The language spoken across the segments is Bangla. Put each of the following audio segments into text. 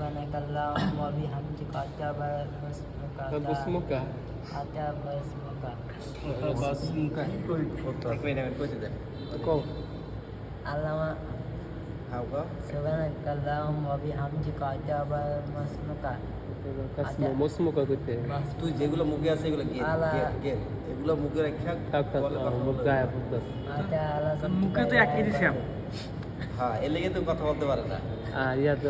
سبحانك اللهم وبحمدك أتبارك اسمك বুসমুকা أتبارك اسمك বাসমুকা এক মিনিট আমি কইতে দেন কও اللهم হাউ গো سبحانك اللهم وبحمدك أتبارك اسمك কাসমু মুসমুকা কইতে তুই যেগুলো মুখে আছে এগুলো গেল আলা- গেল গেল এগুলো মুখে রাখা থাক থাক বলে কথা মুখ বলতে গায়ে হবে। ফুটতাস أتى মুখে তো এক কেজি শ্যাম। হ্যাঁ এর লেগে তো কথা বলতে পারে না আর ইয়া তো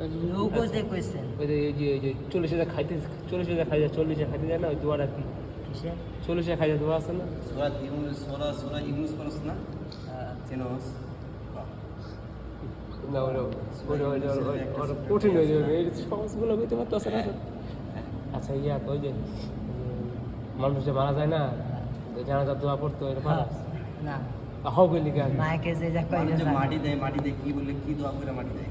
ওই যে এই যে এই যে চল্লিশ হাজার খাইতে চল্লিশ হাজার খাই যায় চল্লিশ হাজার খাইতে যায় না ওই দোয়াটা কি। কিসে? চল্লিশ হাজার খাই যায় দোয়া আছে না? সূরা ইউনুস সূরা সূরা ইউনুস করছ না? চিনোস? কঠিন হয়ে যাবে। এই সহজগুলো বুঝতে পারতেছে না? আচ্ছা ইয়া ওই যে মানুষ যে মারা যায় না জানাজার দোয়া পড়তো এটা না। মাইকে যে যা মানুষ মাটি দেয় মাটি দেয় কি বলে কি দোয়া করে মাটি দেয়?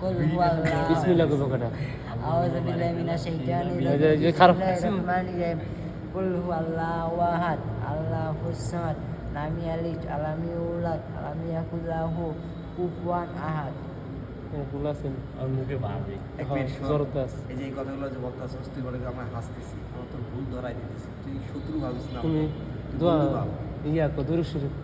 কুল হুয়াল্লাহ বিসমিল্লাহ করব কটা আউযু বিল্লাহি মিনাশ শাইতানির যে খারাপ- কুল হুয়াল্লাহু আহাদ আল্লাহুস সামাদ লাম ইয়ালিদ ওয়ালাম ইউলাদ ওয়ালাম ইয়াকুল লাহু কুফুয়ান আহাদ এগুলো আছে আর মুখে এই যে এই কথাগুলো যে বলতে আসছিস তুই বলে আমরা হাসতেছি আমার তো ভুল ধরাই দিতেছি তুই শত্রু ভাবিস না তুমি দোয়া ইয়া কো শরীফ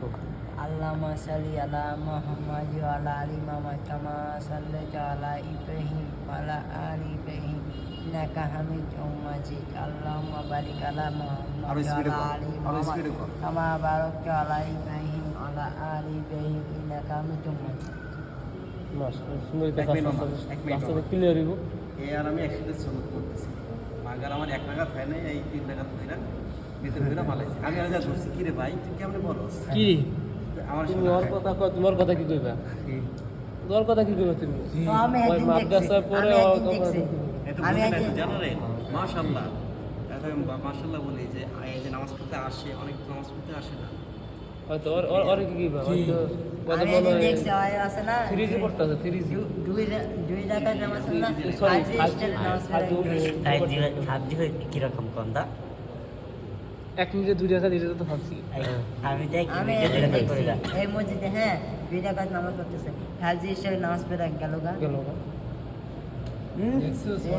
কো আল্লাহুম্মা সাল্লি আলা মুহাম্মাদ ওয়া আলা আলি মুহাম্মাদ কামা সাল্লাইতা আলা ইব্রাহিম আলা আলি ইব্রাহিম ইন্নাকা হামিদুম মাজিদ আল্লাহুম্মা বারিক আলা মুহাম্মাদ আলা আলি মুহাম্মাদ। কামা বারাকতা আলা ইব্রাহিম আলা আলি ইব্রাহিম ইন্নাকা হামিদুম মাজিদ মামা, মামা। এ আর আমি একসাথে করতেছি। মাগার আমার এক টাকা হয় না এই তিন ভিতরে আমি আর যা ধরছি কি ভাই তুই কেমনে বলস? কি আমার তুমি ওর কথা কয় তোমার কথা কি কইবা? তোর কথা কি কইবা তুমি? ওই দেখছি। পড়ে আমি একদিন তোমার- দেখছি। এত আমি বুঝি না একদিন একটু জানো রে মাশাআল্লাহ। এখন মাশাআল্লাহ বলি যে এই যে নামাজ পড়তে আসে অনেক নামাজ পড়তে আসে না। হয়তো ওর ওর ওর কি কইবা? হয়তো কত আমি একদিন দেখছি ওই আছে না থ্রিজি পড়তাছে থ্রিজি দু- দুই দুই রাকাত নামাজ না সরি এক মিনিটে দুই টাকা দিতে তো ভাবছি। আমি দেখি আমি এই মসজিদে হ্যাঁ দুই রাকাত নামাজ পড়তেছে। হাজি হিসেবে নামাজ পড়ে গেল গা। গেল? এ